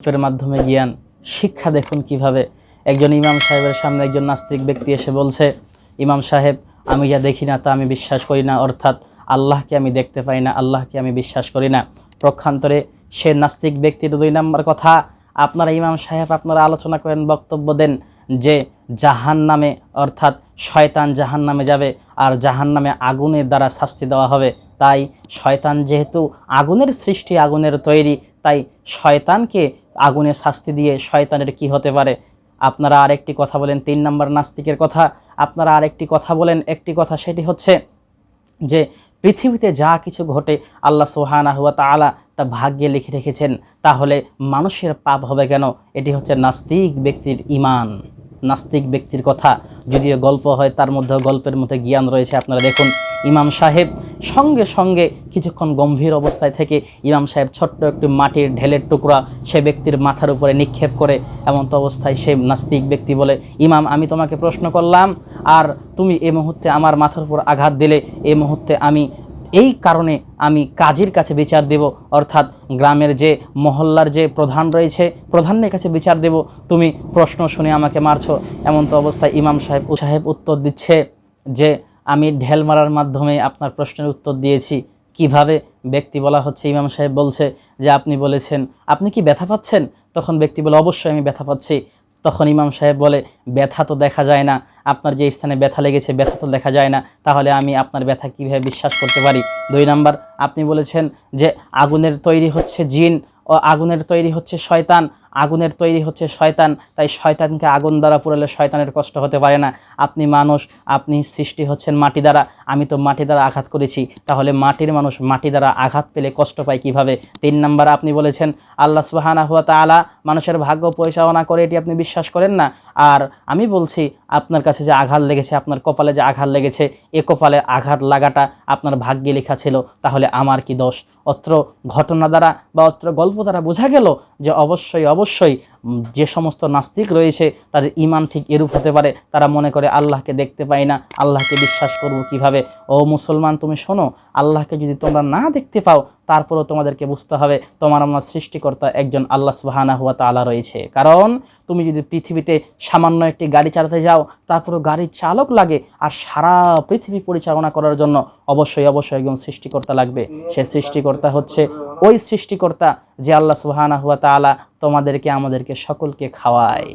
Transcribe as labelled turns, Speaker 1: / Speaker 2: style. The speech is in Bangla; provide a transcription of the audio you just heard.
Speaker 1: গল্পের মাধ্যমে জ্ঞান, শিক্ষা দেখুন কীভাবে। একজন ইমাম সাহেবের সামনে একজন নাস্তিক ব্যক্তি এসে বলছে, ইমাম সাহেব, আমি যা দেখি না তা আমি বিশ্বাস করি না, অর্থাৎ আল্লাহকে আমি দেখতে পাই না, আল্লাহকে আমি বিশ্বাস করি না। প্রক্ষান্তরে সে নাস্তিক ব্যক্তির দুই নম্বর কথা, আপনারা ইমাম সাহেব, আপনারা আলোচনা করেন, বক্তব্য দেন যে জাহান নামে অর্থাৎ শয়তান জাহান নামে যাবে আর জাহান নামে আগুনের দ্বারা শাস্তি দেওয়া হবে। তাই শয়তান যেহেতু আগুনের সৃষ্টি, আগুনের তৈরি, তাই শয়তানকে আগুনের শাস্তি দিয়ে শয়তানের কি হতে পারে? আপনারা আরেকটি কথা বলেন, তিন নম্বর নাস্তিকের কথা। আপনারা আরেকটি কথা বলেন, একটি কথা, সেটি হচ্ছে যে পৃথিবীতে যা কিছু ঘটে, আল্লাহ সোহানা হুয়া তালা তা ভাগ্যে লিখে রেখেছেন। তাহলে মানুষের পাপ হবে কেন? এটি হচ্ছে নাস্তিক ব্যক্তির ইমান নাস্তিক ব্যক্তির কথা যদিও গল্প হয়, তার মধ্যে গল্পের মধ্যে জ্ঞান রয়েছে। আপনারা দেখুন, ইমাম সাহেব সঙ্গে সঙ্গে কিছুক্ষণ গম্ভীর অবস্থায় থেকে ইমাম সাহেব ছোট্ট একটি মাটির ঢেলের টুকরা সে ব্যক্তির মাথার উপরে নিক্ষেপ করে এমন তো অবস্থায় সে নাস্তিক ব্যক্তি বলে, ইমাম, আমি তোমাকে প্রশ্ন করলাম, আর তুমি এই মুহূর্তে আমার মাথার উপর আঘাত দিলে এই মুহূর্তে আমি এই কারণে আমি কাজীর কাছে বিচার দেব, অর্থাৎ গ্রামের যে মহল্লার যে প্রধান রয়েছে, প্রধানের কাছে বিচার দেব। তুমি প্রশ্ন শুনে আমাকে মারছো। এমন তো অবস্থায় ইমাম সাহেব ও সাহেব উত্তর দিচ্ছে যে, আমি ঢেল মারার মাধ্যমে আপনার প্রশ্নের উত্তর দিয়েছি। কীভাবে? ব্যক্তি বলা হচ্ছে, ইমাম সাহেব বলছে যে, আপনি বলেছেন, আপনি কি ব্যথা পাচ্ছেন? তখন ব্যক্তি বলে, অবশ্যই আমি ব্যথা পাচ্ছি। তখন ইমাম সাহেব বলে, ব্যথা তো দেখা যায় না। আপনার যে স্থানে ব্যথা লেগেছে, ব্যথা তো দেখা যায় না। তাহলে আমি আপনার ব্যথা কীভাবে বিশ্বাস করতে পারি? দুই নাম্বার, আপনি বলেছেন যে আগুনের তৈরি হচ্ছে জিন। আগুনের তৈরি হচ্ছে শয়তান, আগুনের তৈরি হচ্ছে শয়তান, তাই শয়তানকে আগুন দ্বারা পুরালে শয়তানের কষ্ট হতে পারে না। আপনি মানুষ, আপনি সৃষ্টি হচ্ছেন মাটি দ্বারা, আমি তো মাটি দ্বারা আঘাত করেছি। তাহলে মাটির মানুষ মাটি দ্বারা আঘাত পেলে কষ্ট পায় কীভাবে? তিন নাম্বার আপনি বলেছেন, আল্লাহ সুবাহানা হুয়া তালা মানুষের ভাগ্য পরিচালনা করে এটি আপনি বিশ্বাস করেন না। আর আমি বলছি, আপনার কাছে যে আঘাত লেগেছে, আপনার কপালে যে আঘাত লেগেছে, এ কপালে আঘাত লাগাটা আপনার ভাগ্যে লেখা ছিল, তাহলে আমার কি দোষ? অত্র ঘটনা দ্বারা বা অত্র গল্প দ্বারা বোঝা গেল যে অবশ্যই অবশ্যই যে সমস্ত নাস্তিক রয়েছে তাদের ইমান ঠিক এরূপ হতে পারে। তারা মনে করে, আল্লাহকে দেখতে পাই না, আল্লাহকে বিশ্বাস করব কীভাবে? ও মুসলমান, তুমি শোনো, আল্লাহকে যদি তোমরা না দেখতে পাও, তারপরেও তোমাদেরকে বুঝতে হবে, তোমার আমার সৃষ্টিকর্তা একজন আল্লাহ সুবাহানা হুয়া তালা রয়েছে। কারণ, তুমি যদি পৃথিবীতে সামান্য একটি গাড়ি চালাতে যাও, তারপরেও গাড়ির চালক লাগে, আর সারা পৃথিবী পরিচালনা করার জন্য অবশ্যই অবশ্যই একজন সৃষ্টিকর্তা লাগবে। সে সৃষ্টিকর্তা হচ্ছে ওই সৃষ্টিকর্তা যে আল্লাহ সুবাহানা হুয়া তালা তোমাদেরকে আমাদেরকে সকলকে খাওয়ায়।